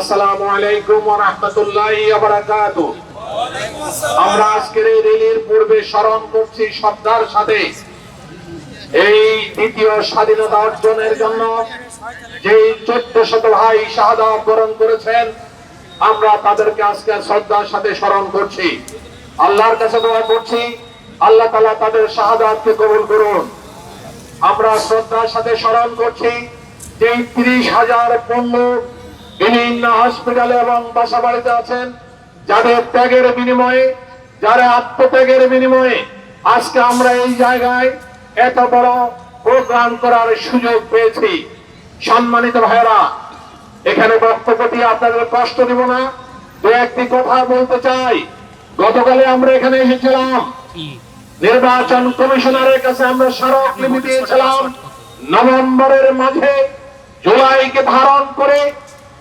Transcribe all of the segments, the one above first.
আসসালামু আলাইকুম ওয়া রাহমাতুল্লাহি ওয়া বারাকাতুহু। আমরা আজকের এই র্যালির পূর্বে স্মরণ করছি শ্রদ্ধার সাথে। এই দ্বিতীয় স্বাধীনতা অর্জনের জন্য যে চোদ্দ শত ভাই শাহাদাত বরণ করেছেন, আমরা তাদেরকে আজকে শ্রদ্ধার সাথে স্মরণ করছি। আল্লাহর কাছে দোয়া করছি, আল্লাহ তাআলা তাদের শাহাদাতকে কবুল করুন। আমরা শ্রদ্ধার সাথে স্মরণ করছি যে ত্রিশ হাজার পণ্য বিভিন্ন হসপিটালে এবং বাসা বাড়িতে আছেন। যাদের ত্যাগের বিনিময়ে, যারা আত্মত্যাগের বিনিময়ে আজকে আমরা এই জায়গায় এত বড় প্রোগ্রাম করার সুযোগ পেয়েছি। সম্মানিত ভাইরা এখানে বক্তব্য দিয়ে আপনাদের কষ্ট দিব না। দু একটি কথা বলতে চাই। গতকালে আমরা এখানে এসেছিলাম। নির্বাচন কমিশনারের কাছে আমরা স্মারকলিপি দিয়েছিলাম। নভেম্বরের মাঝে জুলাইকে ধারণ করে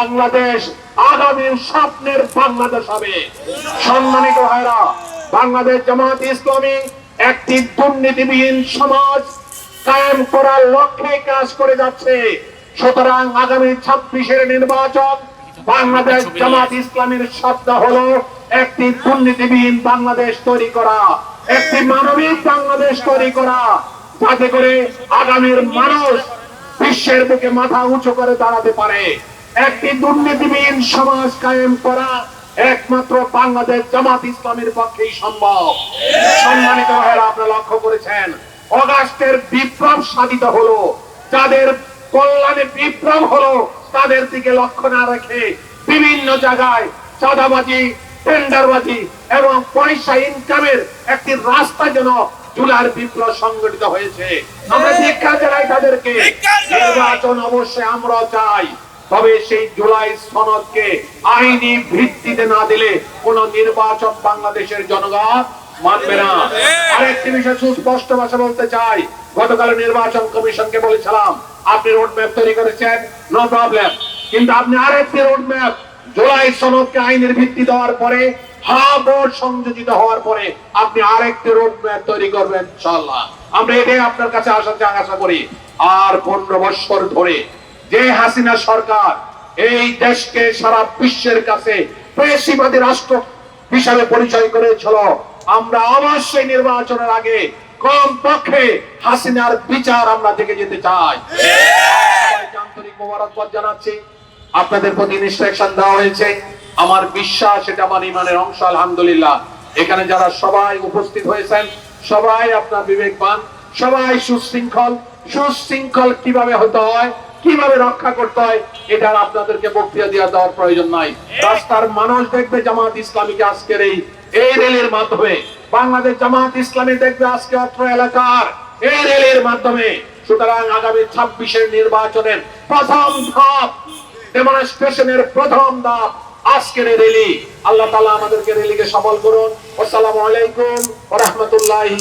বাংলাদেশ আগামীর স্বপ্নের বাংলাদেশ হবে। সম্মানিত ভাইরা, বাংলাদেশ জামাত ইসলামী একটি দুর্নীতিবিহীন সমাজ কায়েম করার লক্ষ্যে কাজ করে যাচ্ছে। সুতরাং আগামী ছাব্বিশের নির্বাচন বাংলাদেশ জামাত ইসলামের শব্দ হলো একটি দুর্নীতিবিহীন বাংলাদেশ তৈরি করা, একটি মানবিক বাংলাদেশ তৈরি করা। যাতে করে আগামীর মানুষ বিশ্বের বুকে মাথা উঁচু করে দাঁড়াতে পারে। একটি দুর্নীতিবিহীন সমাজ কায়েম করা একমাত্র বাংলাদেশ জামাত ইসলামের পক্ষেই সম্ভব। সম্মানিত ভাইয়েরা, আপনারা লক্ষ্য করেছেন, অগাস্টের বিপ্লব সাধিত হলো। যাদের কল্যাণে বিপ্লব হলো, তাদের দিকে লক্ষ্য না রেখে বিভিন্ন জায়গায় চাঁদাবাজি, টেন্ডারবাজি এবং পয়সা ইনকামের একটি রাস্তা যেন জুলার বিপ্লব সংগঠিত হয়েছে। আমরা শিক্ষা জানাই তাদেরকে নির্বাচন অবশ্যই আমরা চাই। তবে সেই জুলাই সনদকে আইনি ভিত্তিতে না দিলে কোন নির্বাচন বাংলাদেশের জনগণ মানবে না। আরেকটি বিষয় সুস্পষ্ট ভাষা বলতে চাই গতকাল নির্বাচন কমিশনকে বলেছিলাম আপনি রোড ম্যাপ তৈরি করেছেন নো প্রবলেম কিন্তু আপনি আরেকটি রোড ম্যাপ জুলাই সনদকে আইনের ভিত্তি দেওয়ার পরে হা বোর্ড সংযোজিত হওয়ার পরে আপনি আরেকটি রোড ম্যাপ তৈরি করবেন ইনশাআল্লাহ। আমরা এটাই আপনার কাছে আশা আশা করি। আর পনেরো বছর ধরে যে হাসিনা সরকার এই দেশকে সারা বিশ্বের কাছে পেশিবাদী রাষ্ট্র হিসাবে পরিচয় করেছিল। আমরা অবশ্যই নির্বাচনের আগে কম পক্ষে হাসিনার বিচার আমরা দেখে যেতে চাই। জানাচ্ছি। আপনাদের প্রতি ইনস্ট্রাকশন দেওয়া হয়েছে। আমার বিশ্বাস এটা আমার ইমানের অংশ, আলহামদুলিল্লাহ। এখানে যারা সবাই উপস্থিত হয়েছেন, সবাই আপনার বিবেকবান, সবাই সুশৃঙ্খল। সুশৃঙ্খল কীভাবে হতে হয়? কীভাবে রক্ষা করতে হয় এটার আপনাদেরকে বক্তৃতা দেওয়া দেওয়ার প্রয়োজন নাই। রাস্তার মানুষ দেখবে জামাত ইসলামীকে আজকের এই এই রেলের মাধ্যমে। বাংলাদেশ জামাত ইসলামী দেখবে আজকে অত্র এলাকার এই রেলের মাধ্যমে। সুতরাং আগামী ছাব্বিশের নির্বাচনের প্রথম ধাপ ডেমনস্ট্রেশনের প্রথম ধাপ আজকের এই রেলি আল্লাহ তালা আমাদেরকে রেলিকে সফল করুন। আসসালামু আলাইকুম রাহমাতুল্লাহি